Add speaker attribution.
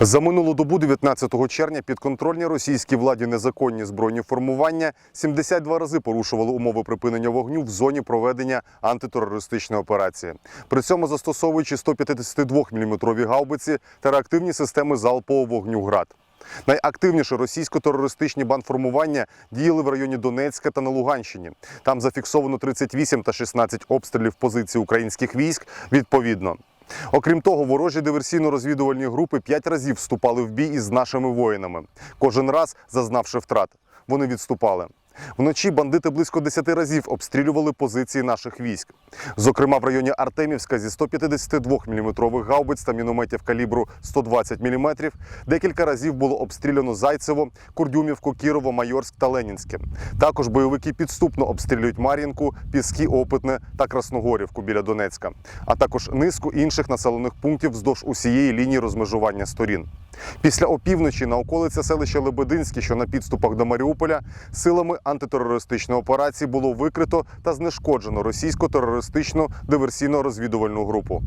Speaker 1: За минулу добу 19 червня підконтрольні російській владі незаконні збройні формування 72 рази порушували умови припинення вогню в зоні проведення антитерористичної операції. При цьому застосовуючи 152 мм гаубиці та реактивні системи залпового вогню ГРАД. Найактивніше російсько-терористичні бандформування діяли в районі Донецька та на Луганщині. Там зафіксовано 38 та 16 обстрілів позицій українських військ відповідно. Окрім того, ворожі диверсійно-розвідувальні групи п'ять разів вступали в бій із нашими воїнами. Кожен раз зазнавши втрат. Вони відступали. Вночі бандити близько 10 разів обстрілювали позиції наших військ. Зокрема, в районі Артемівська зі 152 мм гаубиць та мінометів калібру 120 мм декілька разів було обстріляно Зайцево, Курдюмівку, Кірово, Майорськ та Ленінське. Також бойовики підступно обстрілюють Мар'їнку, Піски, Опитне та Красногорівку біля Донецька, а також низку інших населених пунктів вздовж усієї лінії розмежування сторін. Після опівночі на околиці селища Лебединське, що на підступах до Маріуполя, силами антитерористичної операції було викрито та знешкоджено російсько-терористичну диверсійно-розвідувальну групу.